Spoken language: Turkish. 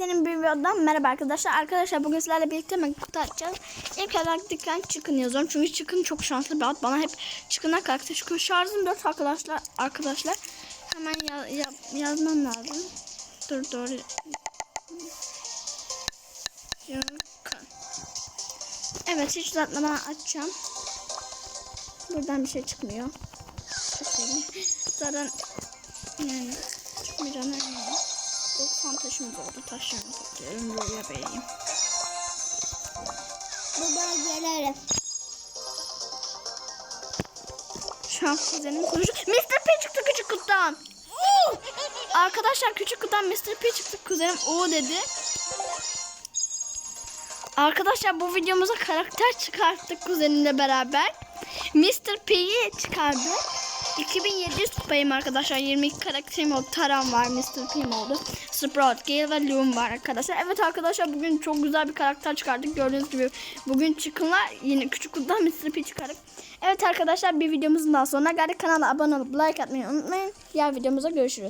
yeni bir videodan merhaba arkadaşlar. Arkadaşlar bugün sizlerle birlikte mi kutu açacağız. İlk olarak dikkat çıkın yazıyorum. Çünkü çıkın çok şanslı bir at. Bana hep çıkına karakter çıkıyor. Şarjım 4 arkadaşlar. Arkadaşlar hemen ya, ya- yazmam lazım. Dur dur. Çıkın. Evet hiç uzatmadan açacağım. Buradan bir şey çıkmıyor. Zaten yani çıkmayacağını 90 taşımız oldu. Taşlarını topluyorum. Buraya vereyim. Baba an kuzenim konuşuyor. Mr. P çıktı küçük kutudan. Arkadaşlar küçük kutudan Mr. P çıktı. Kuzenim o dedi. Arkadaşlar bu videomuza karakter çıkarttık kuzenimle beraber. Mr. P'yi çıkardı. 2700 kupayım arkadaşlar. 22 karakterim oldu. Taram var. Mr. P'm oldu. Sprout, Gale ve Loom var arkadaşlar. Evet arkadaşlar bugün çok güzel bir karakter çıkardık. Gördüğünüz gibi bugün çıkınlar yine küçük kutudan Mr. P çıkardık. Evet arkadaşlar bir videomuzun daha sonuna geldik. Kanala abone olup like atmayı unutmayın. Diğer videomuzda görüşürüz.